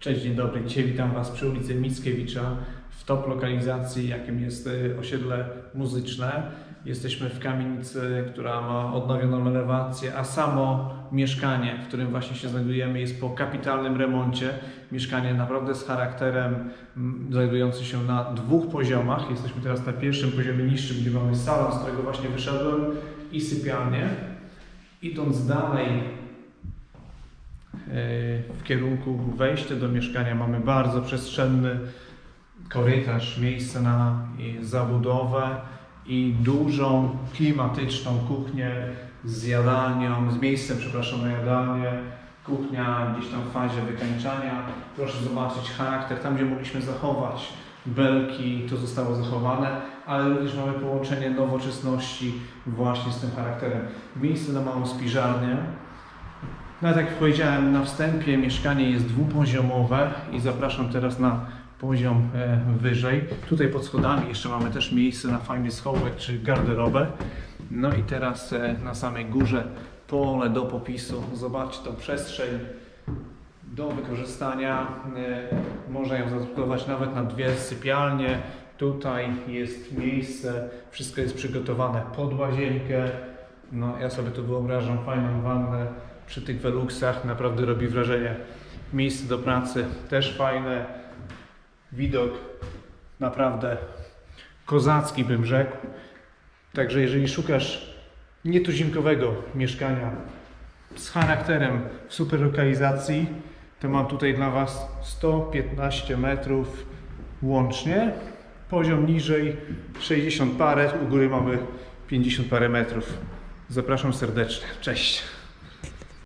Cześć, dzień dobry. Dzisiaj witam Was przy ulicy Mickiewicza w top lokalizacji, jakim jest y, osiedle muzyczne. Jesteśmy w kamienicy, która ma odnowioną elewację, a samo mieszkanie, w którym właśnie się znajdujemy, jest po kapitalnym remoncie. Mieszkanie naprawdę z charakterem, m, znajdujące się na dwóch poziomach. Jesteśmy teraz na pierwszym poziomie niższym, gdzie mamy salon, z którego właśnie wyszedłem i sypialnię. Idąc dalej, w kierunku wejścia do mieszkania mamy bardzo przestrzenny korytarz, miejsce na i zabudowę i dużą, klimatyczną kuchnię z jadalnią, z miejscem, przepraszam, na jadalnię. Kuchnia gdzieś tam w fazie wykańczania. Proszę zobaczyć charakter, tam gdzie mogliśmy zachować belki, to zostało zachowane, ale również mamy połączenie nowoczesności właśnie z tym charakterem. Miejsce na małą spiżarnię, no tak jak powiedziałem na wstępie, mieszkanie jest dwupoziomowe i zapraszam teraz na poziom e, wyżej. Tutaj pod schodami jeszcze mamy też miejsce na fajny schowek czy garderobę. No i teraz e, na samej górze pole do popisu. Zobaczcie tą przestrzeń do wykorzystania. E, można ją zastosować nawet na dwie sypialnie. Tutaj jest miejsce, wszystko jest przygotowane pod łazienkę. No, ja sobie tu wyobrażam fajną wannę przy tych Veluxach, naprawdę robi wrażenie. Miejsce do pracy też fajne, widok naprawdę kozacki bym rzekł. Także jeżeli szukasz nietuzinkowego mieszkania z charakterem w super lokalizacji, to mam tutaj dla Was 115 metrów łącznie. Poziom niżej 60 parę, u góry mamy 50 parę metrów. Zapraszam serdecznie. Cześć.